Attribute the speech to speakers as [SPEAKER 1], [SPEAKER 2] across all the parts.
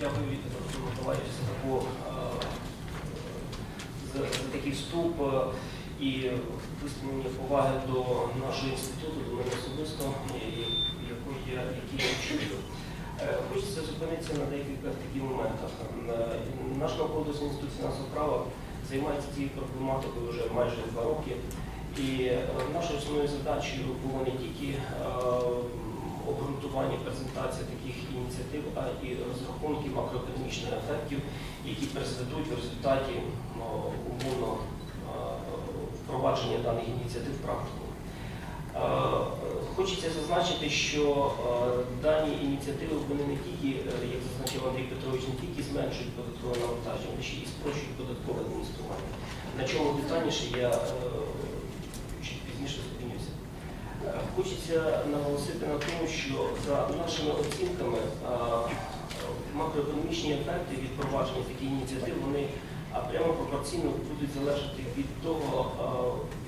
[SPEAKER 1] Дякую, Віктор Миколаївич, за таку е, за, за такий вступ е, і висловлення поваги до нашого інституту, до мене особисто, і- який я який я чую. Е, Хочеться зупинитися на деяких таких моментах. Е, Наш науково-дослідний інститут фінансового права займається цією проблематикою вже майже два роки. І е, нашою основною задачею було не тільки обґрунтування, презентація таких ініціатив, а і розрахунки макроекономічних ефектів, які призведуть в результаті ну, умовно е, впровадження даних ініціатив практику. Е, Хочеться зазначити, що е, дані ініціативи вони не тільки, як зазначив Андрій Петрович, не тільки зменшують податкове навантаження, вони ще і спрощують податкове адміністрування. На чому детальніше я чуть пізніше Хочеться наголосити на тому, що за нашими оцінками макроекономічні ефекти від провадження таких ініціатив вони прямо пропорційно будуть залежати від того,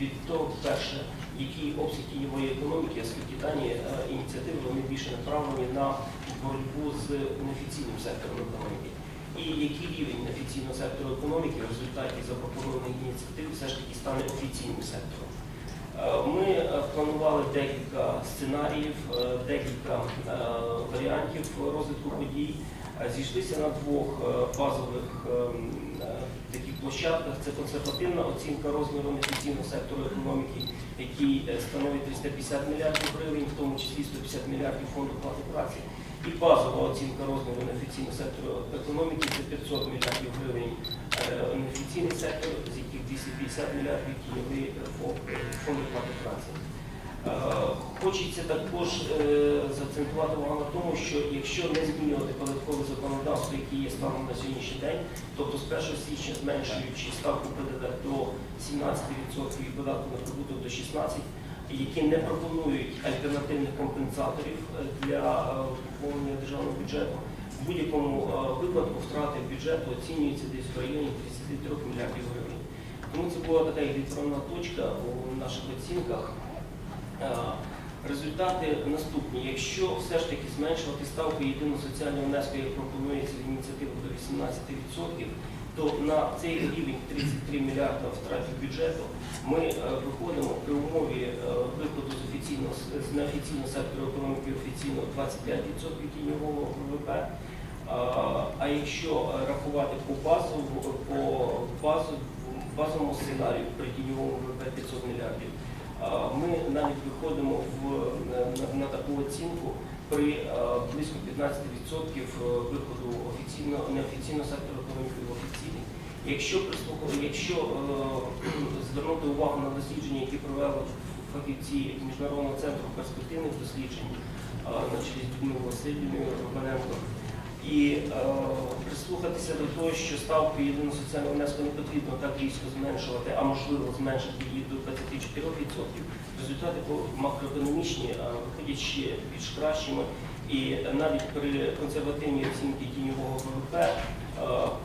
[SPEAKER 1] від того, перше, який обсяг тіньової економіки, оскільки дані ініціативи вони більше направлені на боротьбу з неофіційним сектором економіки. І який рівень неофіційного сектору економіки в результаті запропонованих ініціатив все ж таки стане офіційним сектором. Е, Ми е, планували декілька сценаріїв, е, декілька варіантів розвитку подій. Зійшлися на двох базових таких площадках. Це консервативна оцінка розміру неофіційного сектору економіки, який становить 350 мільярдів гривень, в тому числі 150 мільярдів фонду плати праці. І базова оцінка розміру неофіційного сектору економіки це 500 мільярдів гривень неофіційний сектор, з яких 250 мільярдів е, фонд фонду плати праці. Е, Хочеться також е, заакцентувати увагу на тому, що якщо не змінювати податкове законодавство, яке є станом на сьогоднішній день, тобто з 1 січня зменшуючи ставку ПДВ до 17% і податку на прибуток до 16%, які не пропонують альтернативних компенсаторів е, для е, поповнення державного бюджету, в будь-якому е, випадку втрати бюджету оцінюються десь в районі 33 мільярдів гривень. Тому це була така відправна точка у наших оцінках. Е, Результати наступні. Якщо все ж таки зменшувати ставку єдиного соціального внеску, як пропонується в ініціативі до 18%, то на цей рівень 33 мільярда втратів бюджету ми е, виходимо при умові е, виходу з офіційного з неофіційного сектору економіки офіційного 25% тіньового ВВП. А якщо рахувати по базу, по базу, базовому сценарію при тіньовому ВВП 500 мільярдів, Ми навіть виходимо в, на, на таку оцінку при близько 15% виходу офіційного, неофіційного сектору економіки в офіційний. Якщо якщо е, звернути увагу на дослідження, які провели фахівці Міжнародного центру перспективних досліджень, на чолі з Людмилою Васильівною Романенко, і е, прислухатися до того, що ставку єдиного соціального внеску не потрібно так різко зменшувати, а можливо зменшити її до 24%. Результати макроекономічні е, виходять ще більш кращими. І навіть при консервативній оцінці тіньового ВВП, е,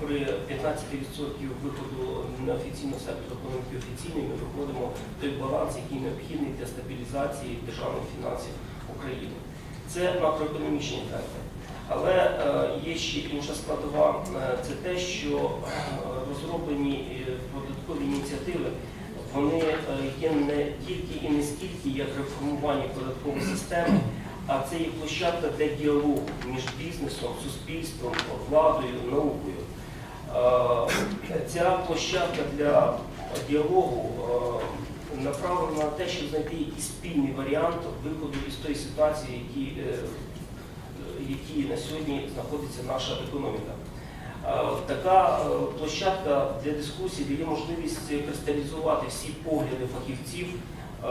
[SPEAKER 1] при 15% виходу неофіційного сектору економіки офіційний, ми виходимо той баланс, який необхідний для стабілізації державних фінансів України. Це макроекономічні ефекти. Але е, є ще інша складова, е, це те, що е, розроблені податкові ініціативи, вони є не тільки і не стільки як реформування податкової системи, а це є площадка для діалогу між бізнесом, суспільством, владою, наукою. Ця площадка для діалогу направлена на те, щоб знайти якийсь спільний варіант виходу із тої ситуації, які які на сьогодні знаходиться наша економіка. Е, Така е, площадка для дискусії дає можливість кристалізувати всі погляди фахівців е,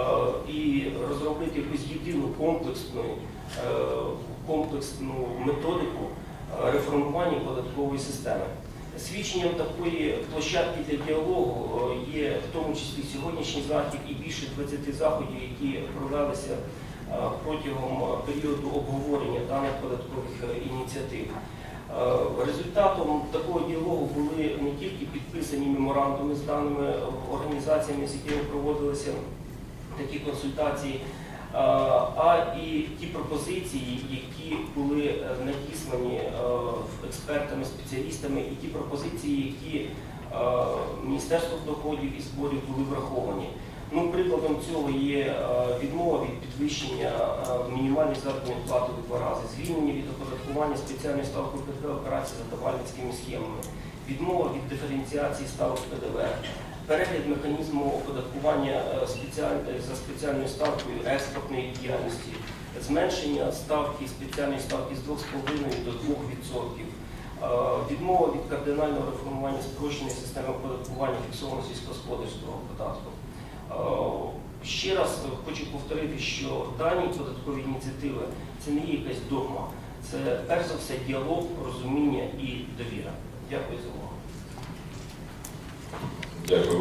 [SPEAKER 1] і розробити якусь єдину комплексну, комплексну методику реформування податкової системи. Свідченням такої площадки для діалогу є в тому числі сьогоднішній захід і більше 20 заходів, які провелися протягом е, періоду обговорення даних податкових е, ініціатив. Е, Результатом такого діалогу були не тільки підписані меморандуми з даними організаціями, з якими проводилися такі консультації, е, а і ті пропозиції, які були е, надіслані е, експертами, спеціалістами і ті пропозиції, які е, Міністерством доходів і зборів були враховані. Ну, цього є е, відмова від підвищення е, мінімальної заробітної плати у два рази, звільнення від оподаткування спеціальної ставки ПДВ операцій за давальницькими схемами, відмова від диференціації ставок ПДВ, перегляд механізму оподаткування е, за спеціальною ставкою експортної діяльності, зменшення ставки спеціальної ставки з 2,5 до 2%. Е, Відмова від кардинального реформування спрощеної системи оподаткування фіксованого сільськогосподарського податку. Ще раз хочу повторити, що дані податкові ініціативи це не є якась догма, це перш за все діалог, розуміння і довіра. Дякую за увагу.
[SPEAKER 2] Дякую.